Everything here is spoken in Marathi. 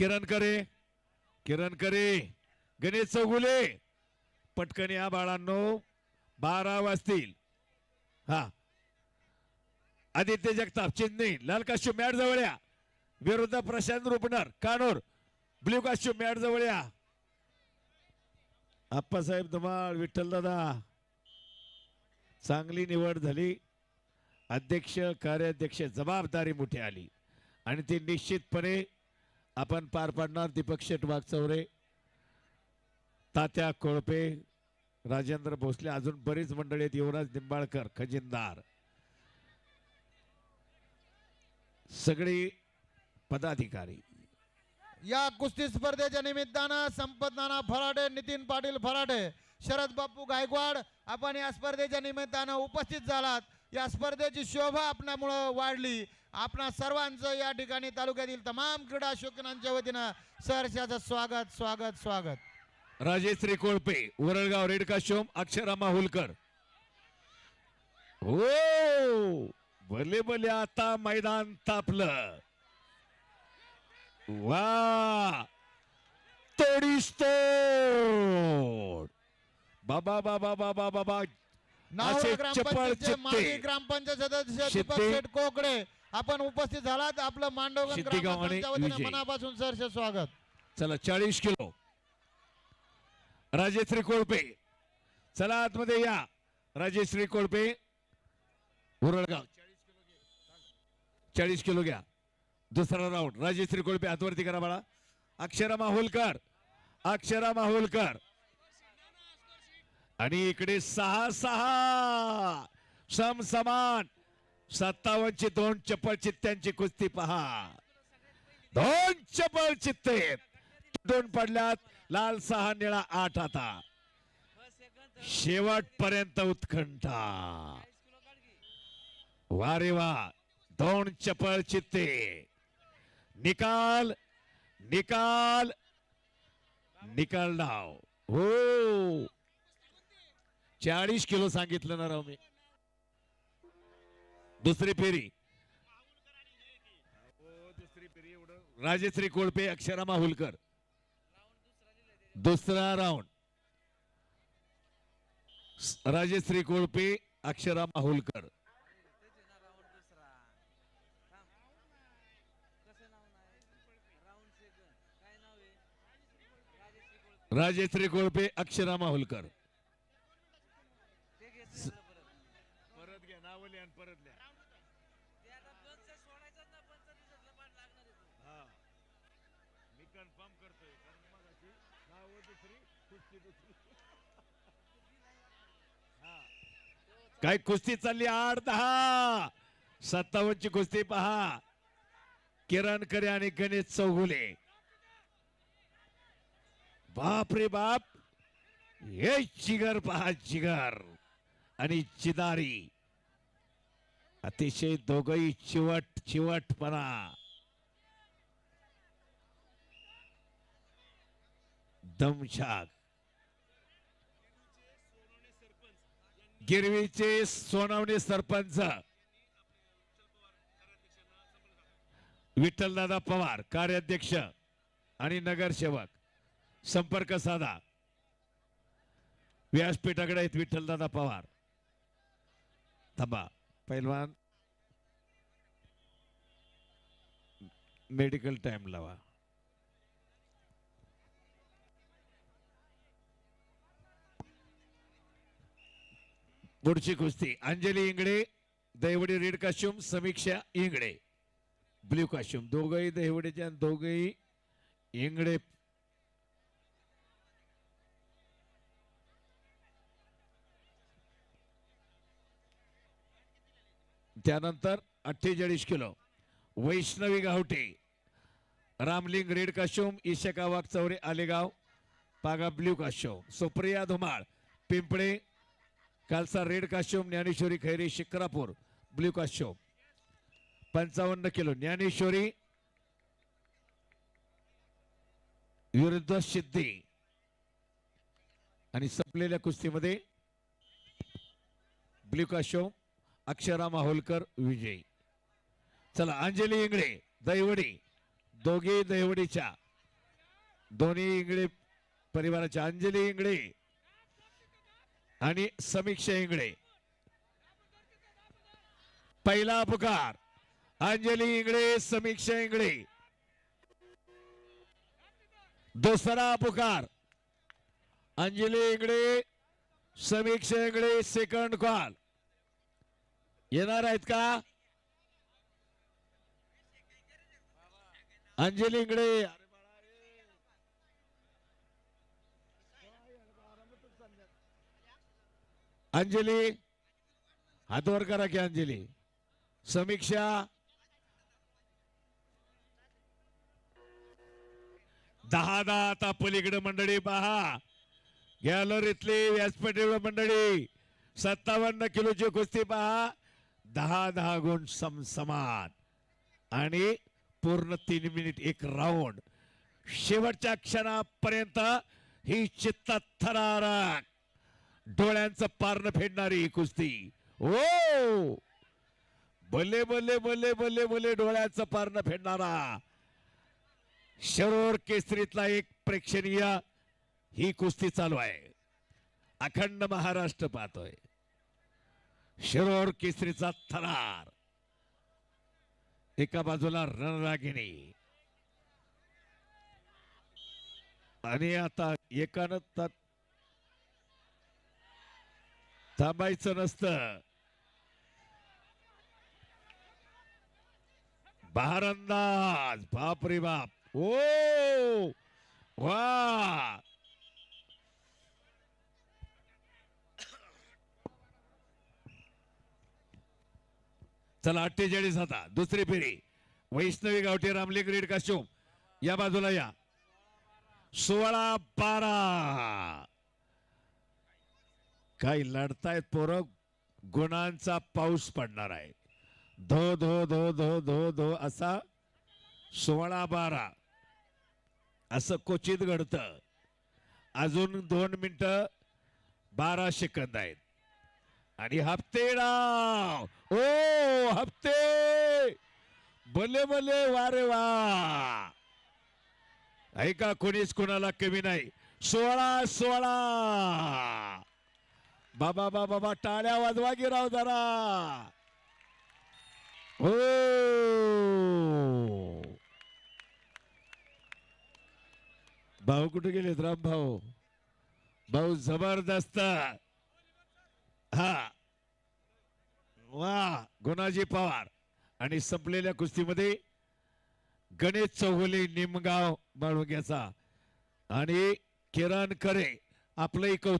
किरण करे. किरण करे. गणेश चौगुले. पटकन या बाळांनो बारा वाजतील. हा. आदित्य जगताप चेन्नई लाल काश्यू मॅट जवळ या. विरुद्ध प्रशांत रुपनर कानोर ब्ल्यू काश्यू मॅट जवळ या. आप्पासाहेब धुमाळ विठ्ठल दादा. चांगली निवड झाली. अध्यक्ष कार्याध्यक्ष जबाबदारी मोठी आली. आणि ती निश्चितपणे आपण पार पाडणार. दीपक शेट वागचौरे तात्या कोळपे राजेंद्र भोसले अजून बरीच मंडळी आहेत. युवराज निंबाळकर खजिनदार. सगळी पदाधिकारी. या कुस्ती स्पर्धेच्या निमित्तानं संपत नाना फराडे नितीन पाटील फराडे शरद बापू गायकवाड आपण या स्पर्धेच्या निमित्तानं उपस्थित झालात. या स्पर्धेची शोभा आपल्यामुळं वाढली. आपणा सर्वांचं या ठिकाणी तालुक्यातील तमाम क्रीडा शौकीनांच्या वतीनं सहर्षाचं स्वागत स्वागत स्वागत. Rajeshri Kolpe Varalgaon red costume Akshara Mahulkar. हो भले भले आता मैदान तापलं. वा तोडीस तोड. बाबा बाबा बाबा बाबा. ग्रामपंचायत सदस्य कोकडे आपण उपस्थित झालात. आपलं मांडवगण. मनापासून सहर्ष स्वागत. चला चाळीस किलो. राजेश्री कोळपे चला आतमध्ये या. राजेश्री कोळपे उरळगाव. चाळीस किलो घ्या. दुसरा राऊंड. राजेश्री कोळपे हातवरती करा बाळा. अक्षरा माहुलकर. अक्षरा माहुलकर. आणि इकडे सहा सहा. सम समान. सत्तावन्नची दोन चपळ चित्त्यांची कुस्ती पहा. दोन चपळ चित्ते. दोन पडल्यात लाल सहा निळा आठ आता. शेवटपर्यंत उत्कंठा वा रे वा दोन चपळ चित्ते. निकाल निकाल निकाल डाव. हो. चाळीस किलो सांगितलं ना राव मी. दुसरी फेरी. राजेश्री कोळपे अक्षरा माहुलकर. दुसरा राऊंड. राजेश्री कोळपे अक्षरा माहुलकर. राजेश्री कोळपे अक्षरा माहुलकर परत घ्या नाव लिहा आणि परत लिहा हा. मी कन्फर्म करतोय कारण मगाशी नावं दुसरी कुस्ती दुसरी हा. काय कुस्ती चालली आठ दहा. सत्तावन्नची कुस्ती पहा. किरण करे आणि गणेश चौगुले. बाप रे बाप. हे चिगर पहा चिगर आणि चिदारी. अतिशय दोघही चिवट चिवटपणा. दमछाक गिरवीचे सोनावणे सरपंच. विठ्ठलदादा पवार कार्याध्यक्ष आणि नगरसेवक. संपर्क साधा. व्यासपीठाकडे आहेत विठ्ठलदादा पवार. थांबा. पैलवान. मेडिकल टाइम लावा. पुढची कुस्ती. Anjali Ingade Daivadi red costume Samiksha Ingade. Blue costume दोघही दैवडीचे आणि दोघही इंगडे. त्यानंतर अठ्ठेचाळीस kilo. Vaishnavi Gawate Ramling red costume Ishka Waghchaure Alegaon. पागा ब्ल्यू काशोम सुप्रिया धुमाळ. पिंपळे कालचा red costume Dnyaneshwari Khaire Shikrapur blue costume पंचावन्न किलो. ज्ञानेश्वरी विरुद्ध सिद्धी. आणि संपलेल्या कुस्तीमध्ये ब्ल्यू काशोम अक्षरा माहोलकर विजयी. चला अंजली इंगळे दैवडी दोघे दैवडीच्या दोन्ही इंगळे परिवाराच्या. अंजली इंगळे आणि समीक्षा इंगळे. पहिला पुकार अंजली इंगळे समीक्षा इंगळे. दुसरा पुकार अंजली इंगळे समीक्षा इंगळे सेकंड कॉल येणार आहेत का? अंजली इंगळे अंजली हातवर करा की अंजली. समीक्षा. दहा दहा आता पलीकडे मंडळी पहा. गॅलरीतली व्यासपीठावर मंडळी सत्तावन्न किलोची कुस्ती पहा. दहा दहा गुण सम समान. आणि पूर्ण तीन मिनिट एक राऊंड शेवटच्या क्षणापर्यंत ही चित्त थरारक डोळ्यांचं पारण फेडणारी ही कुस्ती. हो! ओ बल्ले बल्ले बल्ले बल्ले बल्ले डोळ्याचं पारण फेडणारा. शरोर केसरीतला एक प्रेक्षणीय ही कुस्ती चालू आहे. अखंड महाराष्ट्र पाहतोय. शरोर केसरीचा थरार. एका बाजूला रणरागिणी. आणि आता एकानं ता- थांबायचं नसतं. बहारंदाज बाप रे बाप. ओ! वा! चला अठ्ठेचाळीस आता दुसरी फेरी वैष्णवी गावठी रामलिंग रेड काश्यूम या बाजूला या. सोळा बारा. काही लढतायत पोरं गुणांचा पाऊस पडणार आहे. धो धो धो धो धो धो असा सोळा बारा. असं क्वचित घडतं. अजून दोन मिनटं बारा सेकंद आहेत. आणि हप्ते डाव ओ हप्ते! भले भले वारे वा. ऐका कोणीच कोणाला कमी नाही. सोळा सोळा. बाबा बाबा बा टाळ्या वाजवा की राव जरा. हो. भाऊ कुठे गेलेत राम भाऊ? भाऊ जबरदस्त. हा. वा गुणाजी पवार. आणि संपलेल्या कुस्तीमध्ये गणेश चौगुले निमगाव बाळुंग्याचा. आणि किरण करे आपलंही कौतुक.